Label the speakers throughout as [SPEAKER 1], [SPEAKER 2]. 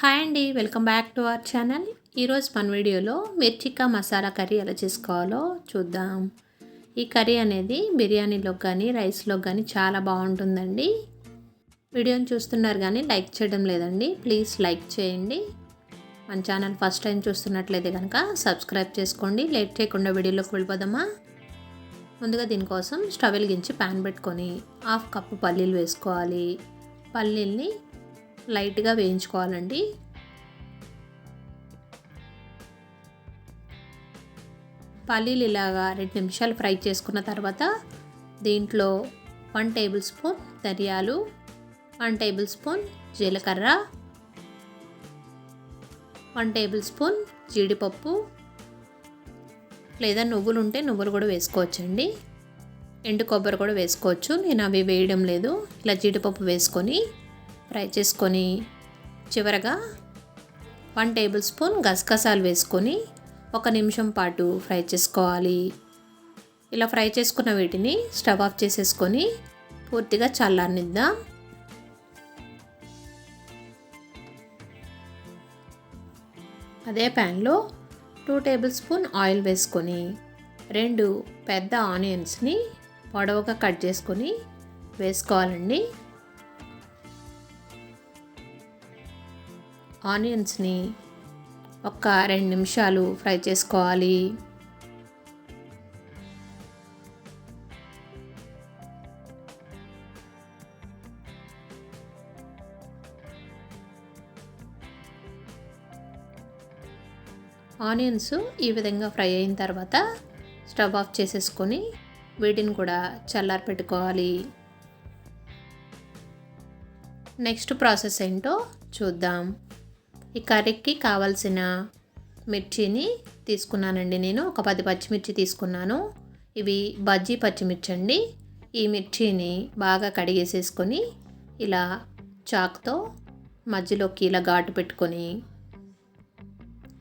[SPEAKER 1] Hi అండి welcome back to our channel. ఈరోజు మన వీడియోలో మిర్చికా మసాలా కర్రీ ఎలా చేసుకోవాలో చూద్దాం. ఈ కర్రీ అనేది బిర్యానీలో కానీ రైస్లో కానీ చాలా బాగుంటుందండి. వీడియోని చూస్తున్నారు కానీ లైక్ చేయడం లేదండి ప్లీజ్ లైక్ చేయండి. మన ఛానల్ ఫస్ట్ టైం చూస్తున్నట్లయితే కనుక సబ్స్క్రైబ్ చేసుకోండి. లేట్ చేయకుండా వీడియోలోకి వెళ్ళిపోదామా? ముందుగా దీనికోసం స్టవ్ వెలిగించి ప్యాన్ పెట్టుకొని హాఫ్ కప్పు పల్లీలు వేసుకోవాలి. పల్లీల్ని లైట్గా వేయించుకోవాలండి. పల్లీలు ఇలాగా రెండు నిమిషాలు ఫ్రై చేసుకున్న తర్వాత దీంట్లో వన్ టేబుల్ స్పూన్ ధనియాలు వన్ టేబుల్ స్పూన్ జీలకర్ర వన్ టేబుల్ స్పూన్ జీడిపప్పు లేదా నువ్వులు ఉంటే నువ్వులు కూడా వేసుకోవచ్చండి. ఎండు కొబ్బరి కూడా వేసుకోవచ్చు. నేను అవి వేయడం లేదు. ఇలా జీడిపప్పు వేసుకొని ఫ్రై చేసుకొని చివరగా వన్ టేబుల్ స్పూన్ గసగసాలు వేసుకొని ఒక నిమిషం పాటు ఫ్రై చేసుకోవాలి. ఇలా ఫ్రై చేసుకున్న వీటిని స్టవ్ ఆఫ్ చేసేసుకొని పూర్తిగా చల్లారనిద్దాం. అదే ప్యాన్లో టూ టేబుల్ స్పూన్ ఆయిల్ వేసుకొని రెండు పెద్ద ఆనియన్స్ని పొడవుగా కట్ చేసుకొని వేసుకోవాలండి. ఆనియన్స్ని ఒక రెండు నిమిషాలు ఫ్రై చేసుకోవాలి. ఆనియన్స్ ఈ విధంగా ఫ్రై అయిన తర్వాత స్టవ్ ఆఫ్ చేసేసుకొని వీటిని కూడా చల్లారి పెట్టుకోవాలి. నెక్స్ట్ ప్రాసెస్ ఏంటో చూద్దాం. ఈ కర్రీకి కావాల్సిన మిర్చిని తీసుకున్నానండి నేను. ఒక పది పచ్చిమిర్చి తీసుకున్నాను. ఇవి బజ్జీ పచ్చిమిర్చి అండి. ఈ మిర్చిని బాగా కడిగేసేసుకొని ఇలా చాక్తో మధ్యలోకి ఇలా ఘాటు పెట్టుకొని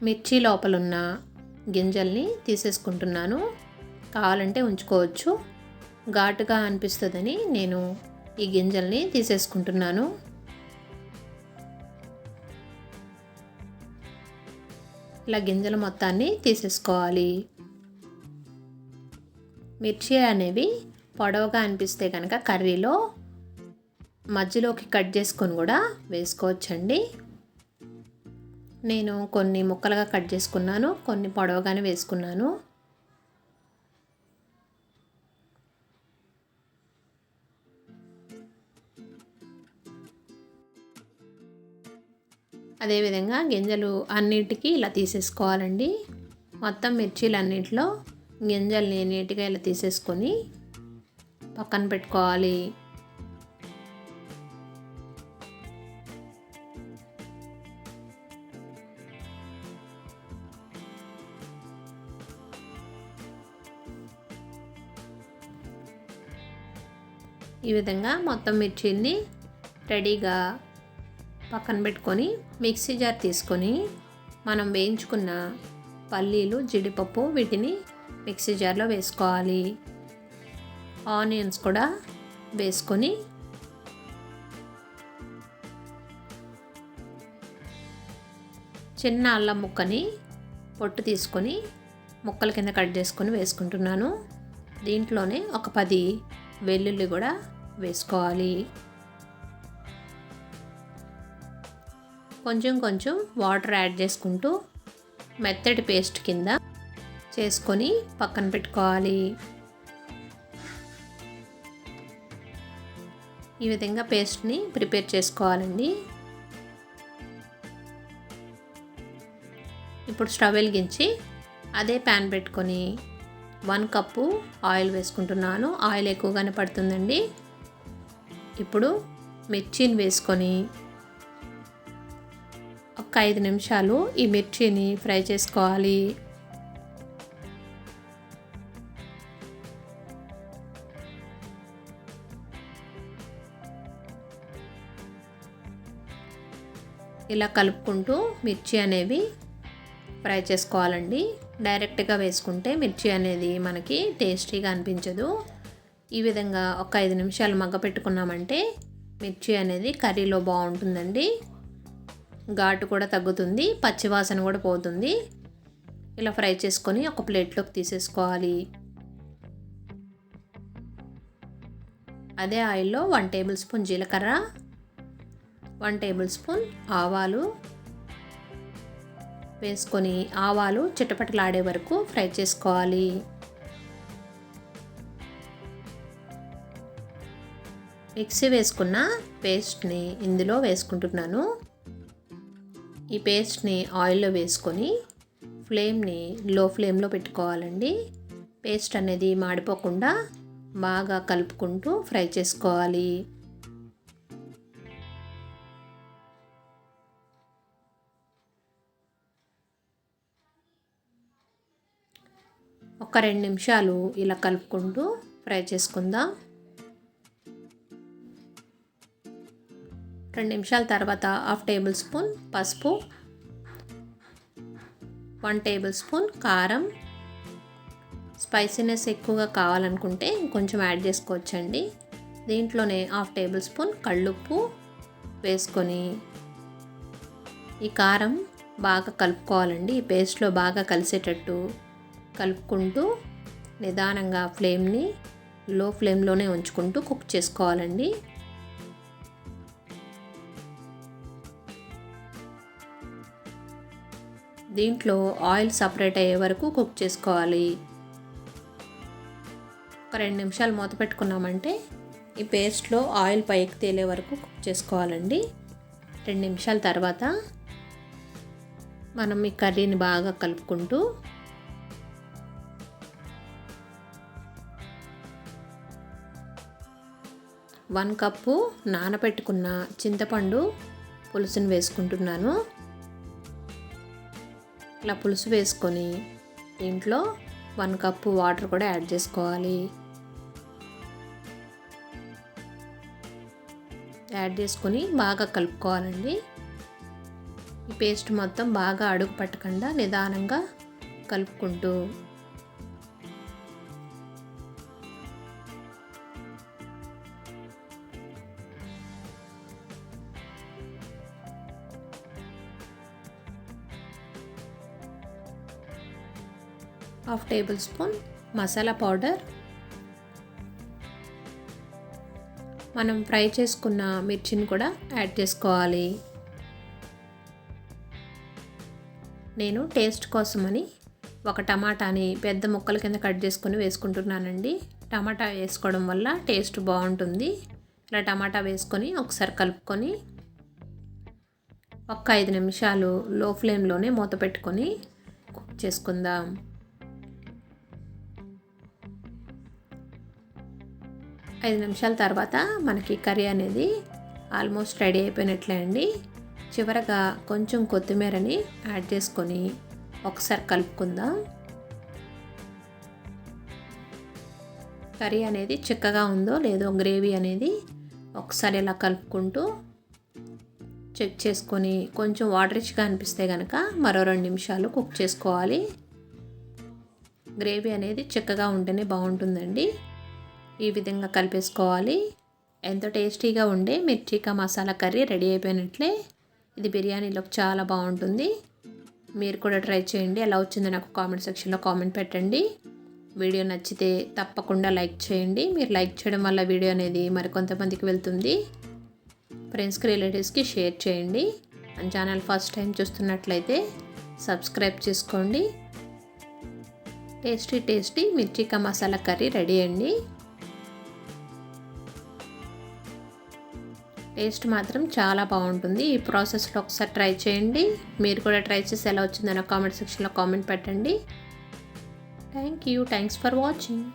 [SPEAKER 1] మిర్చి లోపలున్న గింజల్ని తీసేసుకుంటున్నాను. కావాలంటే ఉంచుకోవచ్చు. ఘాటుగా అనిపిస్తుందని నేను ఈ గింజల్ని తీసేసుకుంటున్నాను. ఇలా గింజల మొత్తాన్ని తీసేసుకోవాలి. మిర్చి అనేవి పొడవుగా అనిపిస్తే కనుక కర్రీలో మధ్యలోకి కట్ చేసుకొని కూడా వేసుకోవచ్చండి. నేను కొన్ని ముక్కలుగా కట్ చేసుకున్నాను కొన్ని పొడవగానే వేసుకున్నాను. అదేవిధంగా గింజలు అన్నిటికీ ఇలా తీసేసుకోవాలండి. మొత్తం మిర్చీలన్నింటిలో గింజల్ని నీట్గా ఇలా తీసేసుకొని పక్కన పెట్టుకోవాలి. ఈ విధంగా మొత్తం మిర్చిని రెడీగా పక్కన పెట్టుకొని మిక్సీ జార్ తీసుకొని మనం వేయించుకున్న పల్లీలు జీడిపప్పు వీటిని మిక్సీ జార్లో వేసుకోవాలి. ఆనియన్స్ కూడా వేసుకొని చిన్న అల్లం ముక్కని పొట్టు తీసుకొని ముక్కల కింద కట్ చేసుకొని వేసుకుంటున్నాను. దీంట్లోనే ఒక పది వెల్లుల్లి కూడా వేసుకోవాలి. కొంచెం కొంచెం వాటర్ యాడ్ చేసుకుంటూ మెత్తటి పేస్ట్ కింద చేసుకొని పక్కన పెట్టుకోవాలి. ఈ విధంగా పేస్ట్ని ప్రిపేర్ చేసుకోవాలండి. ఇప్పుడు స్టవ్ వెలిగించి అదే ప్యాన్ పెట్టుకొని వన్ కప్పు ఆయిల్ వేసుకుంటున్నాను. ఆయిల్ ఎక్కువగానే పడుతుందండి. ఇప్పుడు మిర్చిని వేసుకొని ఐదు నిమిషాలు ఈ మిర్చిని ఫ్రై చేసుకోవాలి. ఇలా కలుపుకుంటూ మిర్చి అనేవి ఫ్రై చేసుకోవాలండి. డైరెక్ట్గా వేసుకుంటే మిర్చి అనేది మనకి టేస్టీగా అనిపించదు. ఈ విధంగా ఒక ఐదు నిమిషాలు మగ్గ పెట్టుకున్నామంటే మిర్చి అనేది కర్రీలో బాగుంటుందండి. ఘాటు కూడా తగ్గుతుంది పచ్చివాసన కూడా పోతుంది. ఇలా ఫ్రై చేసుకొని ఒక ప్లేట్లోకి తీసేసుకోవాలి. అదే ఆయిల్లో వన్ టేబుల్ స్పూన్ జీలకర్ర వన్ టేబుల్ స్పూన్ ఆవాలు. వేసుకొని ఆవాలు చిట్టపట్టలాడే వరకు ఫ్రై చేసుకోవాలి. మిక్సీ వేసుకున్న పేస్ట్ని ఇందులో వేసుకుంటున్నాను. ఈ పేస్ట్ని ఆయిల్లో వేసుకొని ఫ్లేమ్ని లో ఫ్లేమ్లో పెట్టుకోవాలండి. పేస్ట్ అనేది మాడిపోకుండా బాగా కలుపుకుంటూ ఫ్రై చేసుకోవాలి. ఒక రెండు నిమిషాలు ఇలా కలుపుకుంటూ ఫ్రై చేసుకుందాం. రెండు నిమిషాల తర్వాత హాఫ్ టేబుల్ స్పూన్ పసుపు వన్ టేబుల్ స్పూన్ కారం. స్పైసీనెస్ ఎక్కువగా కావాలనుకుంటే కొంచెం యాడ్ చేసుకోవచ్చండి. దీంట్లోనే హాఫ్ టేబుల్ స్పూన్ కళ్ళుప్పు వేసుకొని ఈ కారం బాగా కలుపుకోవాలండి. ఈ పేస్ట్లో బాగా కలిసేటట్టు కలుపుకుంటూ నిదానంగా ఫ్లేమ్ని లో ఫ్లేమ్లోనే ఉంచుకుంటూ కుక్ చేసుకోవాలండి. దీంట్లో ఆయిల్ సపరేట్ అయ్యే వరకు కుక్ చేసుకోవాలి. ఒక రెండు నిమిషాలు మూత పెట్టుకున్నామంటే ఈ పేస్ట్లో ఆయిల్ పైకి తేలే వరకు కుక్ చేసుకోవాలండి. రెండు నిమిషాల తర్వాత మనం ఈ కర్రీని బాగా కలుపుకుంటూ వన్ కప్పు నానబెట్టుకున్న చింతపండు పులుసుని వేసుకుంటున్నాను. ఇలా పులుసు వేసుకొని దీంట్లో వన్ కప్పు వాటర్ కూడా యాడ్ చేసుకోవాలి. యాడ్ చేసుకొని బాగా కలుపుకోవాలండి. ఈ పేస్ట్ మొత్తం బాగా అడుగు పట్టకుండా నిదానంగా కలుపుకుంటూ half tablespoon masala powder. మనం ఫ్రై చేసుకున్న మిర్చిని కూడా యాడ్ చేసుకోవాలి. నేను టేస్ట్ కోసమని ఒక టమాటాని పెద్ద ముక్కల కింద కట్ చేసుకొని వేసుకుంటున్నానండి. టమాటా వేసుకోవడం వల్ల టేస్ట్ బాగుంటుంది. ఇలా టమాటా వేసుకొని ఒకసారి కలుపుకొని ఒక ఐదు నిమిషాలు లో ఫ్లేమ్లోనే మూత పెట్టుకొని కుక్ చేసుకుందాం. ఐదు నిమిషాల తర్వాత మనకి కర్రీ అనేది ఆల్మోస్ట్ రెడీ అయిపోయినట్లే అండి. చివరగా కొంచెం కొత్తిమీరని యాడ్ చేసుకొని ఒకసారి కలుపుకుందాం. కర్రీ అనేది చిక్కగా ఉందో లేదో గ్రేవీ అనేది ఒకసారి ఇలా కలుపుకుంటూ చెక్ చేసుకొని కొంచెం వాటర్ రిచ్గా అనిపిస్తే కనుక మరో రెండు నిమిషాలు కుక్ చేసుకోవాలి. గ్రేవీ అనేది చిక్కగా ఉంటేనే బాగుంటుందండి. ఈ విధంగా కలిపేసుకోవాలి. ఎంతో టేస్టీగా ఉండే మిర్చికా మసాలా కర్రీ రెడీ అయిపోయినట్లే. ఇది బిర్యానీలోకి చాలా బాగుంటుంది. మీరు కూడా ట్రై చేయండి. ఎలా వచ్చిందో నాకు కామెంట్ సెక్షన్లో కామెంట్ పెట్టండి. వీడియో నచ్చితే తప్పకుండా లైక్ చేయండి. మీరు లైక్ చేయడం వల్ల వీడియో అనేది మరికొంతమందికి వెళ్తుంది. ఫ్రెండ్స్కి రిలేటివ్స్కి షేర్ చేయండి. మన ఛానల్ ఫస్ట్ టైం చూస్తున్నట్లయితే సబ్స్క్రైబ్ చేసుకోండి. టేస్టీ టేస్టీ మిర్చికా మసాలా కర్రీ రెడీ అండి. టేస్ట్ మాత్రం చాలా బాగుంటుంది. ఈ ప్రాసెస్లో ఒకసారి ట్రై చేయండి. మీరు కూడా ట్రై చేసి ఎలా వచ్చిందనో కామెంట్ సెక్షన్లో కామెంట్ పెట్టండి. Thank you thanks for watching.